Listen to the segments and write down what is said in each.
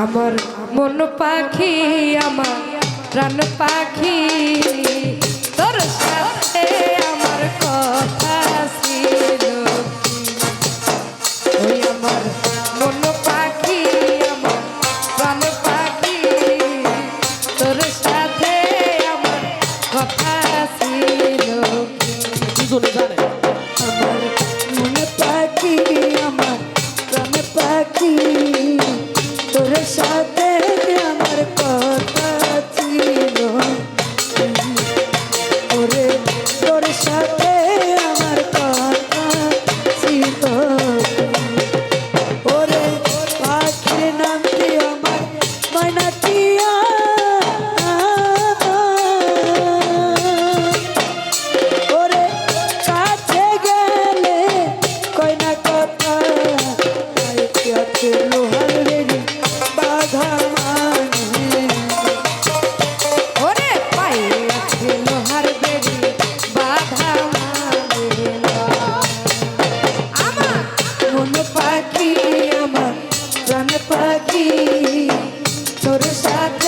আমার মন পাখি, আমার প্রাণ পাখি। তোর সাথে আমার কথা ছিল ওই আমার মন পাখি, আমার প্রাণ পাখি। তোর সাথে আমার কথা ছিল কি? জানে? তোর সাথে আমার কথা ছিল। ওরে তোর সাথে আমার কথা ছিল। আমার? ময়না পাখি তোর সাথে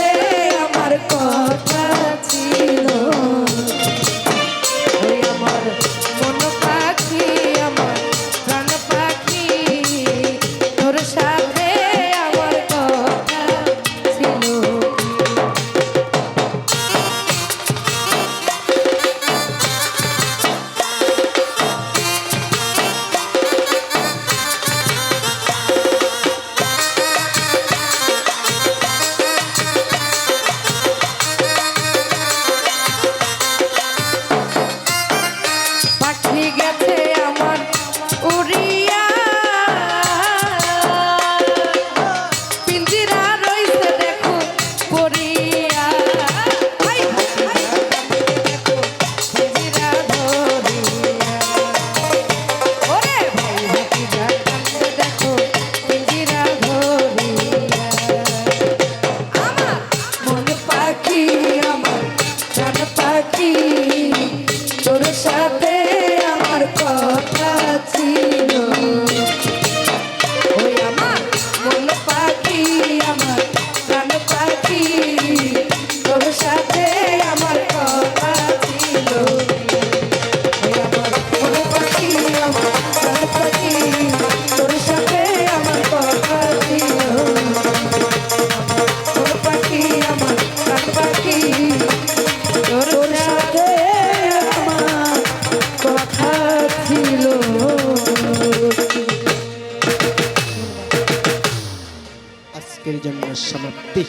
আজকের জন্য সমাপ্তি।